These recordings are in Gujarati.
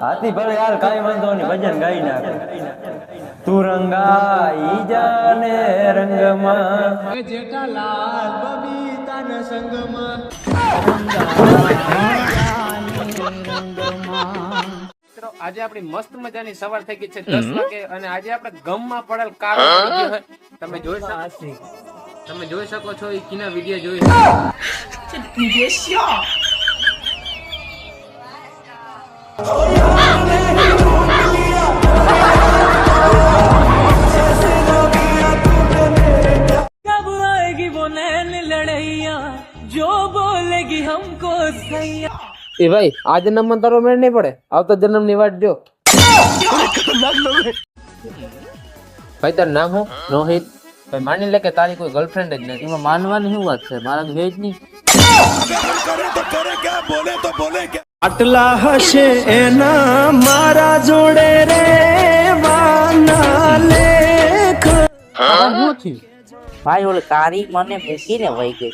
હાથી ભલે યાર કઈ વાંધો નહીં ભજન ગાઈ નાખે. તું રંગાઈ જાને રંગમાં. મિત્રો આજે આપણી મસ્ત મજાની સવાર થઈ ગઈ છે દસ વાગે અને આજે આપણે ગમમાં પડેલ છે. તમે જોઈ શકો તમે જોઈ શકો છો એ કીના વીડિયો જોઈ શકો. कब आएगी वो नैन लड़ैया जो बोलेगी हमको सैया એ ભાઈ આ જન્મમાં તારો મેળ નહીં પડે આવતો જન્મની વાટ જો ભાઈ તારું નામ હું રોહિત ભાઈ માની લે કે તારી કોઈ ગર્લફ્રેન્ડ જ નથી એમાં માનવાની શું વાત છે મારા વેજ નહીં આટલા હશે એના મારા જોડે રે વાના લેખ. ભાઈ ઓલ તારી મને મૂકીને વહી ગઈ.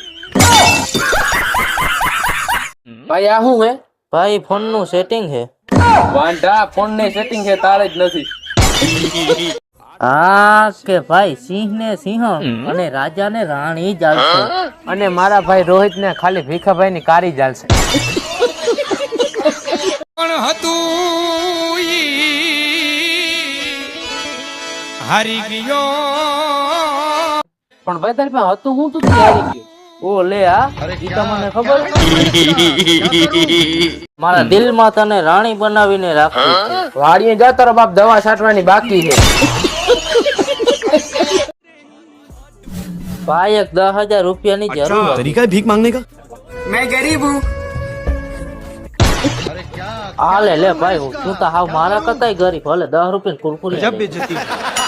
ભાઈ આ શું હે ભાઈ ફોનનું સેટિંગ છે. વાંઢા ફોન ને સેટિંગ છે તારે જ નથી. હા કે ભાઈ સિંહ ને સિંહ અને રાજા ને રાણી જાલશે અને મારા ભાઈ રોહિત ને ખાલી ભીખાભાઈ ની કારી ચાલશે પણ હતું હારી ગયો. પણ ભાઈ તારી પાસે હતું હું તું હારી ગયો. ઓ લે આ ગીતા મને ખબર મારા દિલમાં તને રાણી બનાવીને રાખી વાડીએ જા તારો બાપ દવા છાંટવાની બાકી છે. ભાઈ એક દસ હજાર રૂપિયાની જરૂર તરીકા ભીખ માંગને કા? મેં ગરીબ હું. હાલે લે લે ભાઈ હું તું તો હાવ મારા કરતા ગરીબ હાલે દસ રૂપિયા કુરકુરી